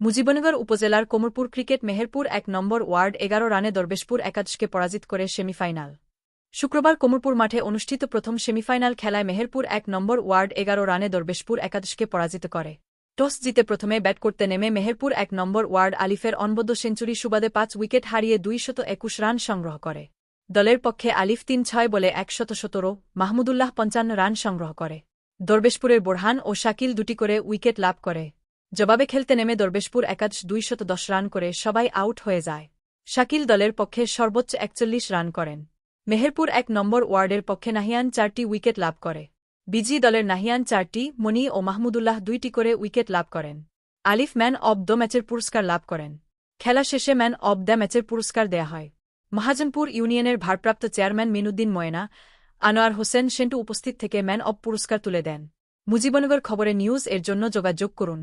মুজিবনগর উপজেলার কোমরপুর ক্রিকেট মেহেরপুর এক নম্বর ওয়ার্ড এগারো রানে দরবেশপুর একাদশকে পরাজিত করে সেমিফাইনাল। শুক্রবার কোমরপুর মাঠে অনুষ্ঠিত প্রথম সেমিফাইনাল খেলায় মেহেরপুর এক নম্বর ওয়ার্ড এগারো রানে দরবেশপুর একাদশকে পরাজিত করে। টস জিতে প্রথমে ব্যাট করতে নেমে মেহেরপুর এক নম্বর ওয়ার্ড আলিফের অনবদ্য সেঞ্চুরি সুবাদে পাঁচ উইকেট হারিয়ে দুইশত একুশ রান সংগ্রহ করে। দলের পক্ষে আলিফ তিন ছয় বলে একশত সতেরো, মাহমুদুল্লাহ পঞ্চান্ন রান সংগ্রহ করে। দরবেশপুরের বোরহান ও শাকিল দুটি করে উইকেট লাভ করে। জবাবে খেলতে নেমে দরবেশপুর একাদশ দুইশত দশ রান করে সবাই আউট হয়ে যায়। শাকিল দলের পক্ষে সর্বোচ্চ একচল্লিশ রান করেন। মেহেরপুর এক নম্বর ওয়ার্ডের পক্ষে নাহিয়ান চারটি উইকেট লাভ করে। বিজি দলের নাহিয়ান চারটি, মনি ও মাহমুদুল্লাহ দুইটি করে উইকেট লাভ করেন। আলিফ ম্যান অব দ্য ম্যাচের পুরস্কার লাভ করেন। খেলা শেষে ম্যান অব দ্য ম্যাচের পুরস্কার দেয়া হয়। মহাজনপুর ইউনিয়নের ভারপ্রাপ্ত চেয়ারম্যান মিনুদ্দিন ময়না, আনোয়ার হোসেন সেন্টু উপস্থিত থেকে ম্যান অব পুরস্কার তুলে দেন। মুজিবনগর খবরে নিউজ এর জন্য যোগাযোগ করুন।